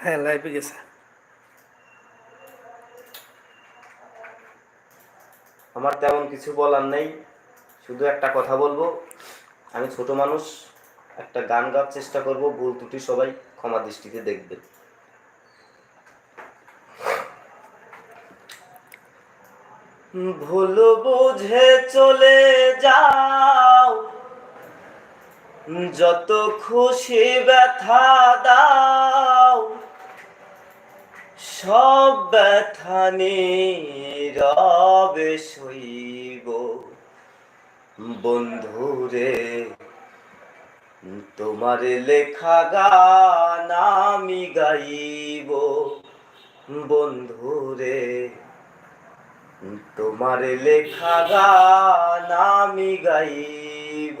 হ্যাঁ লাইভে গেছে। আমার তেমন কিছু বলার নেই। শুধু একটা কথা বলব। আমি ছোট মানুষ, একটা গান গাওয়ার চেষ্টা করব। ভুল ত্রুটি সবাই ক্ষমা দৃষ্টিতে দেখবে। ভুল বুঝে চলে যাও। যত খুশি ব্যথা দাও। সব ব্যথা নীরবে সইব। বন্ধুরে, তোমার লেখা গান আমি গাইব। বন্ধুরে, তোমার লেখা গান আমি গাইব।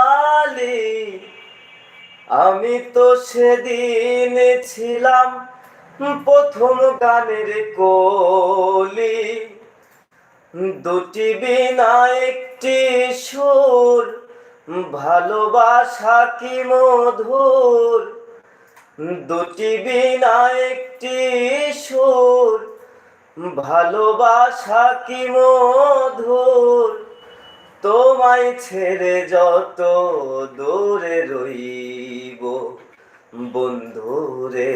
আমি তো সেদিন ছিলাম প্রথম গানের কলি। দুটি বিনা একটি সুর, ভালোবাসা কি মধুর? দুটি বিনা একটি সুর, ভালোবাসা কি মধুর? তোমায় ছেড়ে যত দূরে রইব বন্ধুরে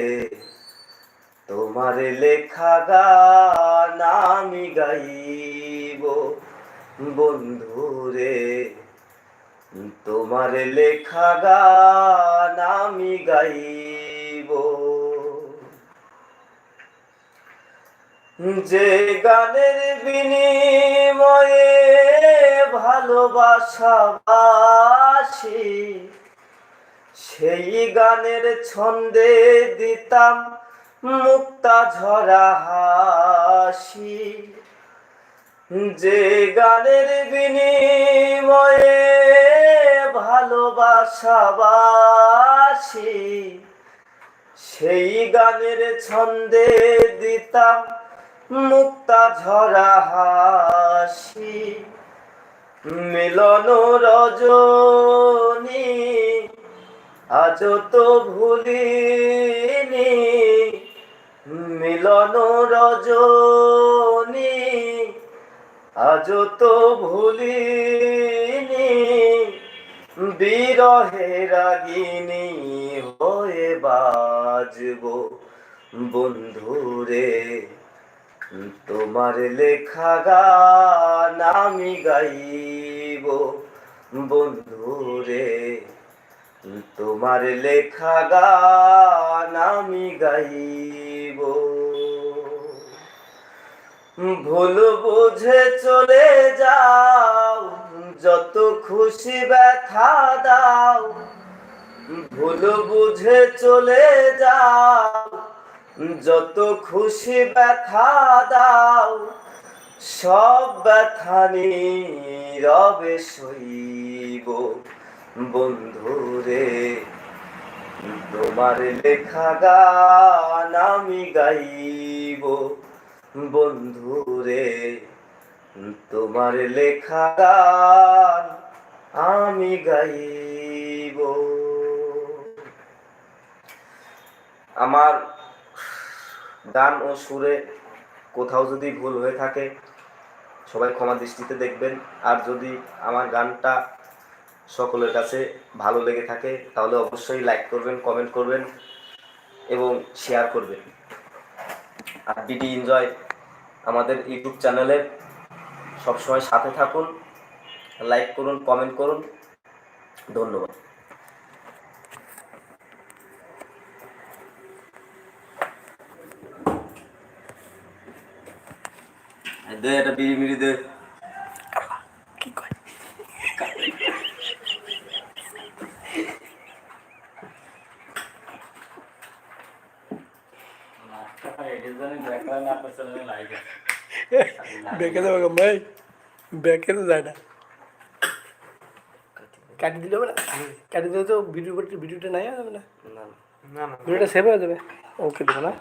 তোমার লেখা গান আমি গাইব বন্ধুরে তোমার লেখা গান আমি গাইব। যে গানের বিনিময়ে ভালোবাসাবাসি সেই গানের ছন্দে দিতাম মুক্তা ঝরা হাসি। যে গানের বিনিময়ে ভালোবাসা বাসি, সেই গানের ছন্দে দিতাম মুক্তা ঝরা হাসি, মিলন রজনী আজ তো ভুলিনি। মিলন রজনী আজ তো ভুলিনি। বিরহে রাগিনী হয়ে বাজব বন্ধুরে। তোমার লেখা গান আমি গাইব। বন্ধুরে, তোমার লেখা গান আমি গাইব। ভুল বুঝে চলে যাও, যত খুশি ব্যথা দাও। ভুল বুঝে চলে যাও যত খুশি ব্যথা দাও, সব ব্যথা নীরবে সইব। বন্ধুরে তোমার লেখা গান আমি গাইব। বন্ধুরে তোমার লেখা গান আমি গাইব। আমার গান ও সুরে কোথাও যদি ভুল হয়ে থাকে, সবাই ক্ষমা দৃষ্টিতে দেখবেন। আর যদি আমার গানটা সকলের কাছে ভালো লেগে থাকে, তাহলে অবশ্যই লাইক করবেন, কমেন্ট করবেন এবং শেয়ার করবেন। আর ডিডি এনজয় আমাদের ইউটিউব চ্যানেলের সবসময় সাথে থাকুন, লাইক করুন, কমেন্ট করুন। ধন্যবাদ। দে এটা বিড়ি মিড়ি দে। কি কয়? ব্যাকে যাব গো ভাই ব্যাকে তো যায় না। কাটি দিলে না? কাটি দিলে তো ভিডিও ভিডিওটা নাই যাবে না? না ভিডিওটা সেভ হয়ে যাবে। ওকে দেবো না।